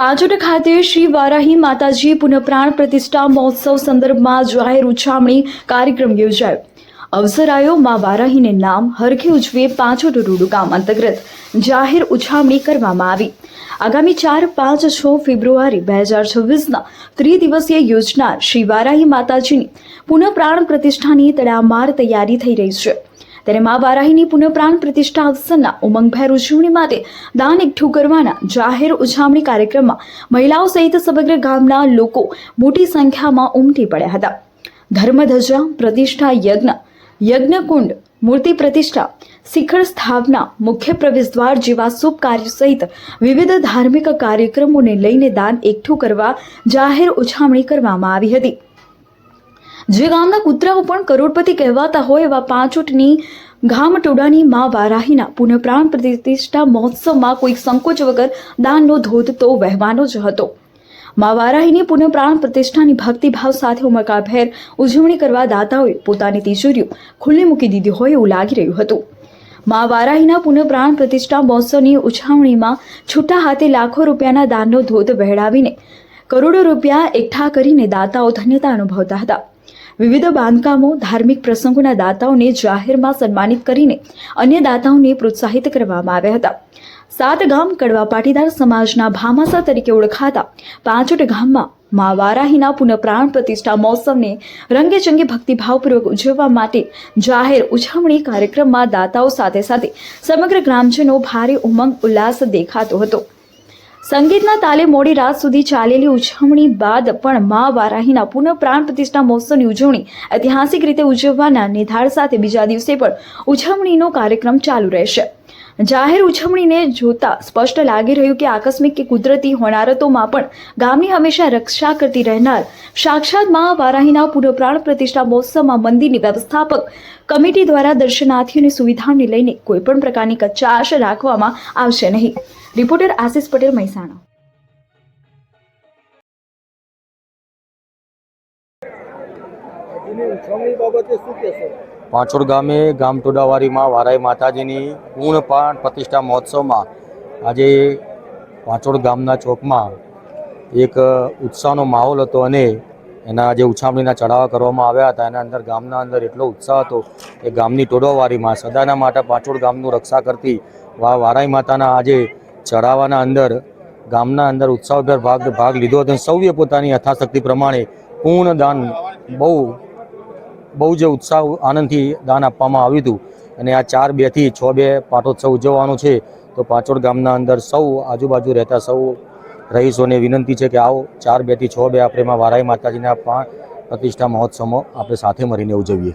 પાંચોટ ખાતે શ્રી વારાહી માતાજી પુનઃપ્રાણ પ્રતિષ્ઠા મહોત્સવ સંદર્ભમાં જાહેર ઉછામણી કાર્યક્રમ યોજાયો. અવસર આવ્યો મા વારાહીને નામ હરખે ઉજવે પાંચોટ રૂડુ ગામ અંતર્ગત. જાહેર ઉછામણી કરવામાં આવી. આગામી ચાર, પાંચ, છ ફેબ્રુઆરી બે હજાર છવ્વીસના ત્રિદિવસીય યોજનાર શ્રી વારાહી માતાજીની પુનઃપ્રાણ પ્રતિષ્ઠાની તડામાર તૈયારી થઈ રહી છે. ત્યારે મા વારાહીની પુનઃપ્રાણ પ્રતિષ્ઠા અવસરના ઉમંગભેર ઉજવણી માટે દાન એકઠું કરવાના જાહેર ઉછામણી કાર્યક્રમમાં મહિલાઓ સહિત સમગ્ર ગામના લોકો મોટી સંખ્યામાં ઉમટી પડ્યા હતા. ધર્મધજા, પ્રતિષ્ઠા યજ્ઞ, યજ્ઞકુંડ, મૂર્તિ પ્રતિષ્ઠા, શિખર સ્થાપના, મુખ્ય પ્રવેશદ્વાર જેવા શુભ કાર્ય સહિત વિવિધ ધાર્મિક કાર્યક્રમોને લઈને દાન એકઠું કરવા જાહેર ઉછામણી કરવામાં આવી હતી. જે ગામના કૂતરાઓ પણ કરોડપતિ કહેવાતા હોય એવા પાંચોટની ગામટોડાની મા વારાહીના પુનઃપ્રાણ પ્રતિષ્ઠા મહોત્સવમાં કોઈ સંકોચ વગર દાનનો ધોધ તો વહેવાનો જ હતો. મા વારાહીની પુનઃપ્રાણ પ્રતિષ્ઠાની ભક્તિભાવ સાથે ઉમળકાભેર ઉજવણી કરવા દાતાઓએ પોતાની તિજોરીઓ ખુલ્લી મૂકી દીધી હોય એવું લાગી રહ્યું હતું. મા વારાહીના પુનઃપ્રાણ પ્રતિષ્ઠા મહોત્સવની ઉજવણીમાં છૂટા હાથે લાખો રૂપિયાના દાનનો ધોધ વહેડાવીને કરોડો રૂપિયા એકઠા કરીને દાતાઓ ધન્યતા અનુભવતા હતા. વિવિધ બાંધકામો, ધાર્મિક પ્રસંગોના દાતાઓને જાહેરમાં સન્માનિત કરીને અન્ય દાતાઓને પ્રોત્સાહિત કરવામાં આવ્યા હતા. સાત ગામ કડવા પાટીદાર સમાજના ભામાસા તરીકે ઓળખાતા પાંચોટ ગામમાં મા વારાહીના પુનઃપ્રાણ પ્રતિષ્ઠા મહોત્સવને રંગેચંગે ભક્તિભાવપૂર્વક ઉજવવા માટે જાહેર ઉજવણી કાર્યક્રમમાં દાતાઓ સાથે સાથે સમગ્ર ગ્રામજનો ભારે ઉમંગ, ઉલ્લાસ દેખાતો હતો. સંગીતના તાલે મોડી રાત સુધી ચાલેલી ઉજવણી બાદ પણ મા વારાહીના પુનઃ પ્રાણ પ્રતિષ્ઠા મહોત્સવની ઉજવણી ઐતિહાસિક રીતે ઉજવવાના નિધાર સાથે બીજા દિવસે પણ ઉજવણીનો કાર્યક્રમ ચાલુ રહેશે. જાહેર ઉજવણીને જોતા સ્પષ્ટ લાગી રહ્યું કે આકસ્મિક કે કુદરતી હોનારતોમાં પણ ગામની હંમેશા રક્ષા કરતી રહેનાર સાક્ષાત મા વારાહીના પુનઃપ્રાણ પ્રતિષ્ઠા મહોત્સવમાં મંદિરની વ્યવસ્થાપક કમિટી દ્વારા દર્શનાર્થીઓની સુવિધાને લઈને કોઈપણ પ્રકારની કચાશ રાખવામાં આવશે નહીં. રિપોર્ટર આશિષ પટેલ મહેસાણા. પાંચોડ ગામે ગામ ટોડાવારીમાં વારાઈ માતાજીની પૂર્ણ પ્રાણ પ્રતિષ્ઠા મહોત્સવમાં આજે પાંચોડ ગામના ચોકમાં એક ઉત્સાહનો માહોલ હતો અને એના જે ઉછામણીના ચઢાવા કરવામાં આવ્યા હતા એના અંદર ગામના અંદર એટલો ઉત્સાહ હતો કે ગામની ટોડાવારીમાં સદાના માટે પાંચોડ ગામનું રક્ષા કરતી વા વારાઈ માતાના આજે ચઢાવાના અંદર, ગામના અંદર ઉત્સાહભેર ભાગ ભાગ લીધો હતો અને સૌએ પોતાની યથાશક્તિ પ્રમાણે પૂર્ણ દાન બહુ બહુ જ ઉત્સાહ, આનંદથી દાન આપવામાં આવ્યું હતું. અને આ ચાર બેથી છ બે પાટોત્સવ ઉજવવાનો છે, તો પાંચોડ ગામના અંદર સૌ આજુબાજુ રહેતા સૌ રહીશોને વિનંતી છે કે આવો ચાર બેથી છ બે આપણે એમાં વારાઈ માતાજીના પ્રતિષ્ઠા મહોત્સવમાં આપણે સાથે મળીને ઉજવીએ.